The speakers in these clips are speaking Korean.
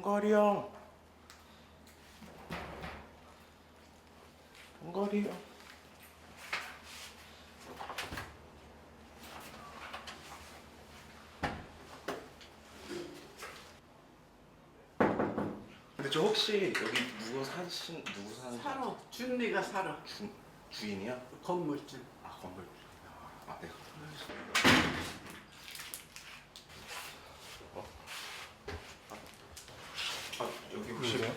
병걸이 형. 병걸이 형. 근데 저 혹시 여기 누구 사신 누구 사는 살아. 준리가 살아. 주, 주인이야? 건물주. 아 건물. 아 내가. 어. 아, 아 여기 혹시 누구세요?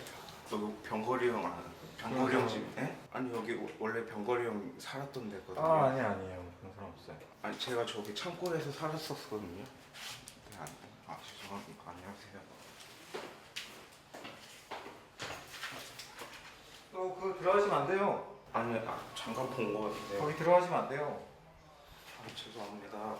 여기 병거리 형 아, 병거리 형 집? 에? 아니 여기 오- 원래 병거리 형 살았던 데거든요. 아 아니 아니에요 그런 사람 없어요 아니 제가 저기 창고에서 살았었거든요. 네, 아니, 아 죄송합니다. 안녕하세요. 어 그거 들어가시면 안 돼요 아니 아, 잠깐 본 거 같은데. 거기 들어가시면 안 돼요 아, 죄송합니다.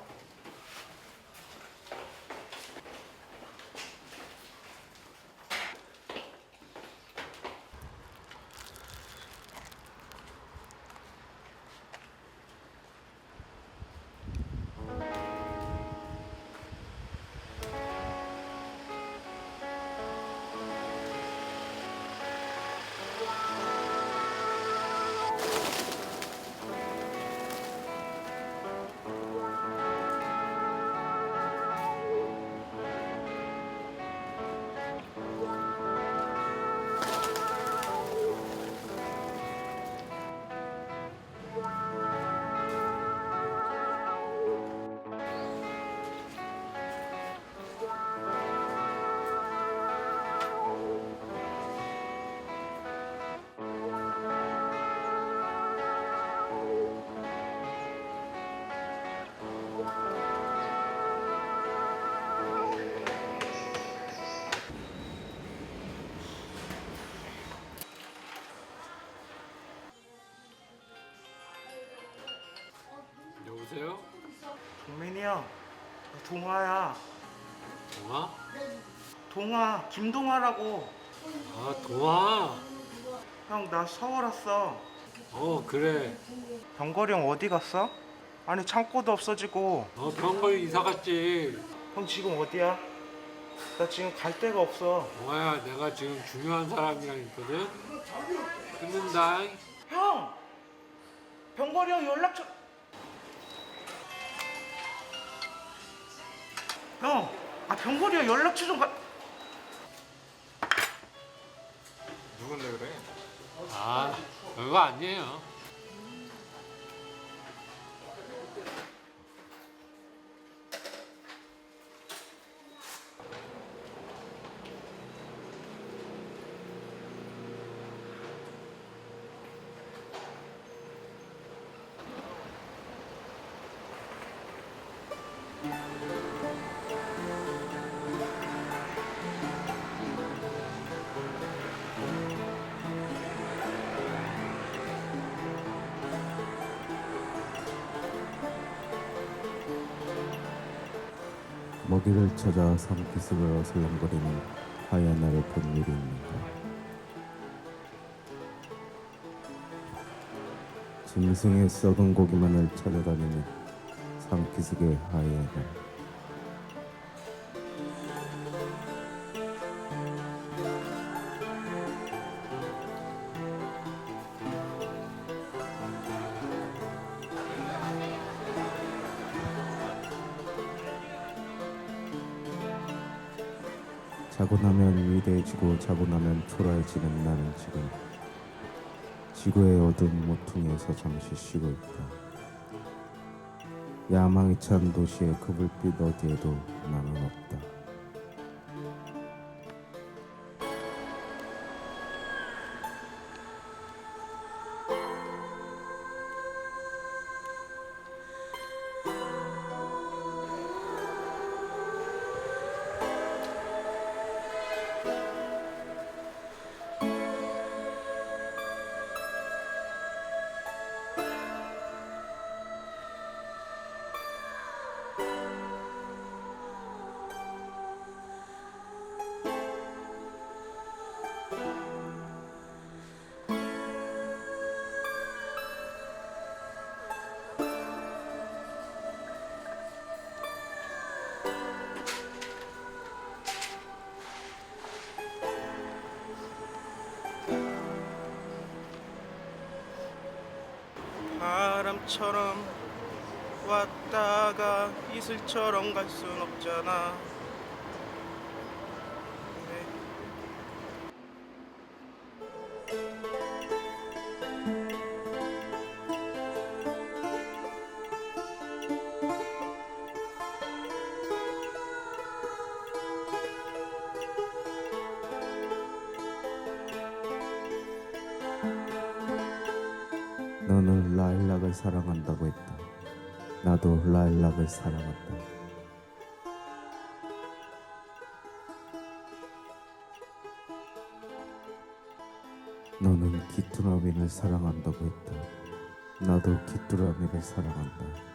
동민이 형, 나 동화야. 동아? 동화, 김동화라고. 아 동아 형, 나 서울 왔어. 어 그래 병거리 형 어디 갔어? 아니 창고도 없어지고. 어 병걸 이사 갔지 형 지금 어디야? 나 지금 갈 데가 없어. 동아야 내가 지금 중요한 사람이랑 있거든 끊는다 형! 병거리 형 연락처. 형, 아형 연락처 좀 가. 누군데 그래? 아 별거 아니에요 먹이를 찾아 산기슭을 어슬렁거리는 하얀 나를 본 있는가? 짐승의 썩은 고기만을 찾아다니는 산기슭의 하얀 날 지고 자고 나면 초라해지는 나는 지금 지구의 어두운 모퉁이에서 잠시 쉬고 있다. 야망이 찬 도시의 그 불빛 어디에도 나는 없다. 바람처럼 왔다가 이슬처럼 갈 순 없잖아. 너는 라일락을 사랑한다고 했다. 나도 라일락을 사랑한다. 너는 기뚜라미를 사랑한다고 했다. 나도 기뚜라미를 사랑한다.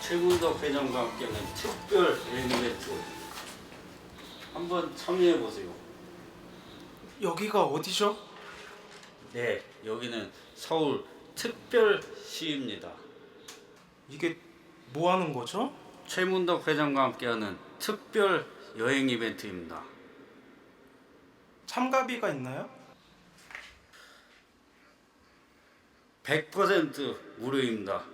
최문덕 회장과 함께하는 특별 여행 이벤트 한번 참여해 보세요. 여기가 어디죠? 네, 여기는 서울 특별시입니다. 이게 뭐 하는 거죠? 최문덕 회장과 함께하는 특별 여행 이벤트입니다. 참가비가 있나요? 100% 무료입니다.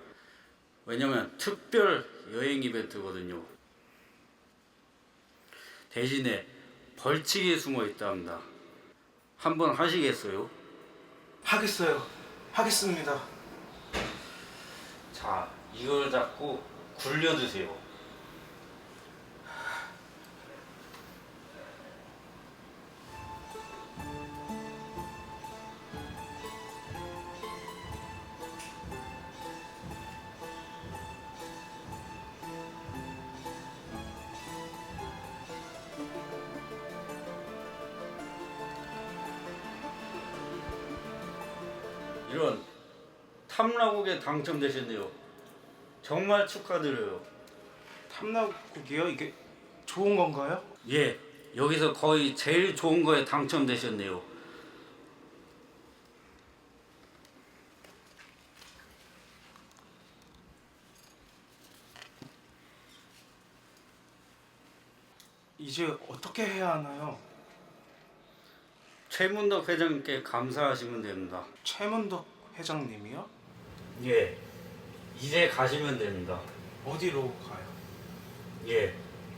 왜냐면 특별 여행 이벤트거든요. 대신에 벌칙이 숨어 있답니다. 한번 하시겠어요? 하겠어요 하겠습니다 자, 이걸 잡고 굴려주세요. 이런 탐라국에 당첨되셨네요. 정말 축하드려요. 탐나국이요? 이게 좋은 건가요? 예, 여기서 거의 제일 좋은 거에 당첨되셨네요. 이제 어떻게 해야 하나요? 최문덕 회장님께 감사하시면 됩니다. 최문덕 회장님이요? 예, 이제 가시면 됩니다. 어디로 가요? 예,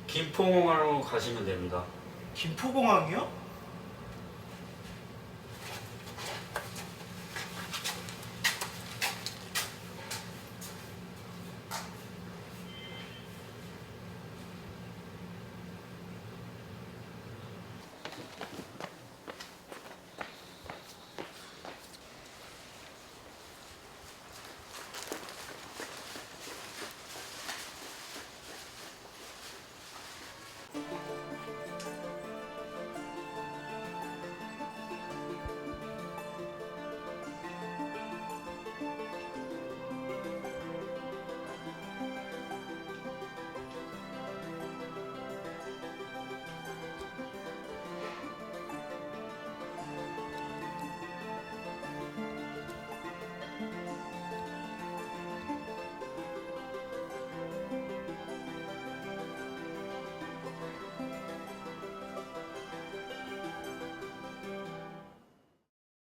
김포공항으로 가시면 됩니다. 김포공항이요?